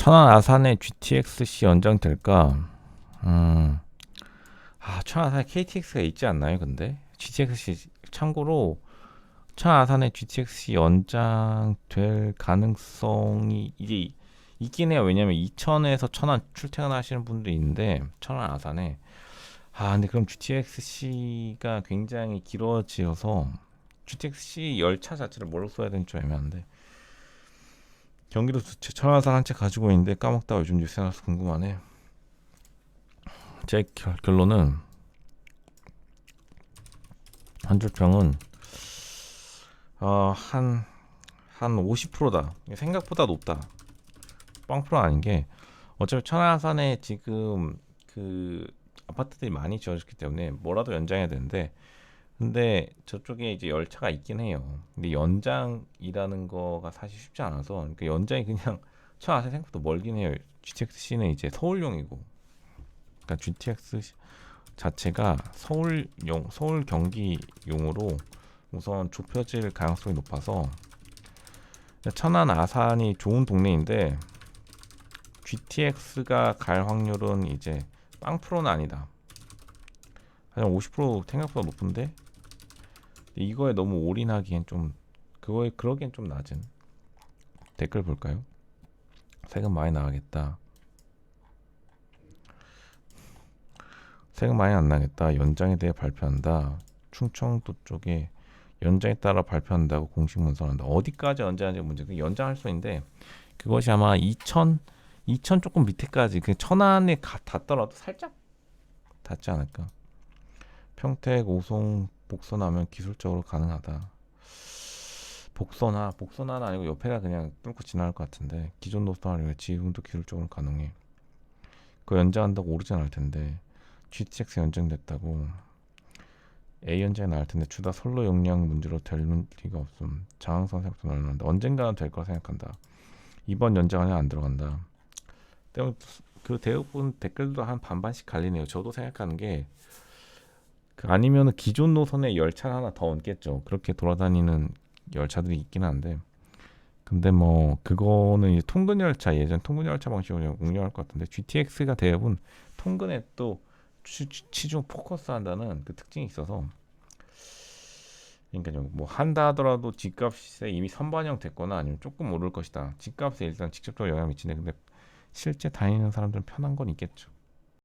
천안 아산에 GTX-C 연장될까? 음, 아, 천안 아산에 KTX가 있지 않나요? 근데 GTX-C 참고로 천안 아산에 GTX-C 연장될 가능성이 이제 있긴 해요. 왜냐면 이천에서 천안 출퇴근하시는 분들이 있는데 천안 아산에 아 근데 그럼 GTX-C가 굉장히 길어지어서 GTX-C 열차 자체를 뭘로 써야 되는지 좀 애매한데 경기도 제 천안산 한 채 가지고 있는데 까먹다가 요즘 뉴스에 나와서 궁금하네. 제 결, 결론은 한줄평은 어, 한, 한 50%다. 생각보다 높다. 빵프로 아닌 게 어차피 천안산에 지금 그 아파트들이 많이 지어졌기 때문에 뭐라도 연장해야 되는데 근데 저쪽에 이제 열차가 있긴 해요. 근데 연장이라는 거가 사실 쉽지 않아서 그러니까 연장이 그냥 천안산 생각보다 멀긴 해요. GTX-C는 이제 서울용이고 그러니까 GTX 자체가 서울용 서울 경기용으로 우선 좁혀질 가능성이 높아서 천안 아산이 좋은 동네인데 GTX가 갈 확률은 이제 빵프로는 아니다. 한 50% 생각보다 높은데 이거에 너무 올인하기엔 좀 그거에 그러기엔 좀 낮은 댓글 볼까요? 세금 많이 나가겠다. 세금 많이 안 나겠다. 연장에 대해 발표한다. 충청도 쪽에 연장에 따라 발표한다고 공식 문서한다. 어디까지 연장하는지 문제. 그 연장할 수 있는데 그것이 아마 2천 2천 조금 밑에까지 그 천안에 가, 닿더라도 살짝 닿지 않을까. 평택, 오송, 복선하면 기술적으로 가능하다. 복선하, 복선하는 아니고 옆에가 그냥 뚫고 지나갈 것 같은데 기존 노선 아니고 지금도 기술적으로 가능해. 그거 연장한다고 오르진 않을 텐데 GTX 연장됐다고 A 연장이 나올 텐데 주다 선로 용량 문제로 될 리가 없음. 장항선 생각도 나는데 언젠가는 될 거라 생각한다. 이번 연장 안에 안 들어간다. 때문에 그 대부분 댓글도 한 반반씩 갈리네요. 저도 생각하는 게그 아니면은 기존 노선에 열차 하나 더 얹겠죠. 그렇게 돌아다니는 열차들이 있긴 한데 근데 뭐 그거는 이제 통근 열차 예전 통근 열차 방식으로 운영할 것 같은데 GTX가 대부분 통근에 또 치, 치중 포커스 한다는 그 특징이 있어서 그러니까 뭐 한다 하더라도 집값에 이미 선반영 됐거나 아니면 조금 오를 것이다. 집값에 일단 직접적으로 영향 미치네. 근데 실제 다니는 사람들은 편한 건 있겠죠.